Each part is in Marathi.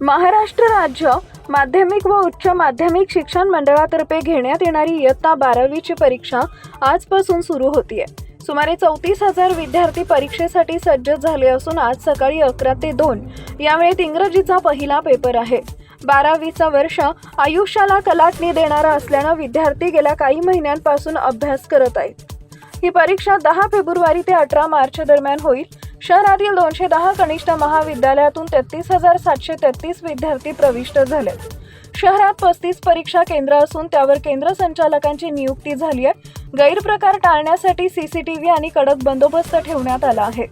महाराष्ट्र राज्य माध्यमिक व उच्च माध्यमिक शिक्षण मंडळातर्फे घेण्यात येणारी इयत्ता बारावीची परीक्षा आजपासून सुरू होतीये. सुमारे चौतीस हजार विद्यार्थी परीक्षेसाठी सज्ज झाले असून आज सकाळी अकरा ते दोन यावेळेत इंग्रजीचा पहिला पेपर आहे. बारावीचा वर्ष आयुष्याला कलाटणी देणारा असल्यानं विद्यार्थी गेल्या काही महिन्यांपासून अभ्यास करत आहेत. ही परीक्षा दहा फेब्रुवारी ते अठरा मार्च दरम्यान होईल. शहरातील दोनशे दहा कनिष्ठ महाविद्यालयातून तेहतीस हजार सातशे तेहतीस विद्यार्थी प्रविष्ट झाले. शहरात पस्तीस परीक्षा केंद्र असून त्यावर केंद्र संचालकांची नियुक्ती झाली आहे. गैरप्रकार टाळण्यासाठी सीसीटीव्ही आणि कडक बंदोबस्त ठेवण्यात आला आहे.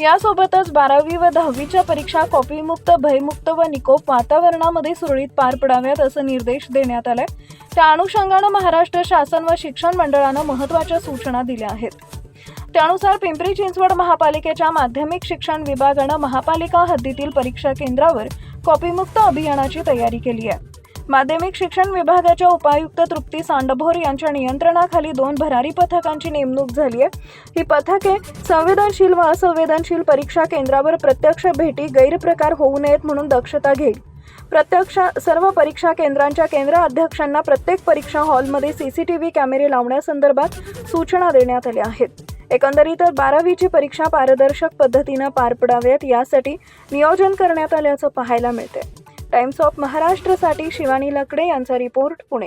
यासोबतच बारावी व दहावीच्या परीक्षा कॉपीमुक्त भयमुक्त व निकोप वातावरणामध्ये सुरळीत पार पडाव्यात असं निर्देश देण्यात आलाय त्या अनुषंगानं महाराष्ट्र शासन व शिक्षण मंडळानं महत्त्वाच्या सूचना दिल्या आहेत. त्यानुसार पिंपरी चिंचवड महापालिकेच्या माध्यमिक शिक्षण विभागानं महापालिका हद्दीतील परीक्षा केंद्रावर कॉपीमुक्त अभियानाची तयारी केली आहे. माध्यमिक शिक्षण विभागाच्या उपायुक्त तृप्ती सांडभोर यांच्या नियंत्रणाखाली दोन भरारी पथकांची नेमणूक झाली आहे. ही पथके संवेदनशील व असंवेदनशील परीक्षा केंद्रावर प्रत्यक्ष भेटी गैरप्रकार होऊ नयेत म्हणून दक्षता घेईल. प्रत्यक्ष सर्व परीक्षा केंद्रांच्या केंद्र अध्यक्षांना प्रत्येक परीक्षा हॉलमध्ये सीसीटीव्ही कॅमेरे लावण्यासंदर्भात सूचना देण्यात आल्या आहेत. एकंदरीत बारावीची परीक्षा पारदर्शक पद्धतीनं पार पडाव्यात यासाठी नियोजन करण्यात आल्याचं पाहायला मिळते टाइम्स ऑफ महाराष्ट्रसाठी शिवानी लकडे यांचा रिपोर्ट पुणे.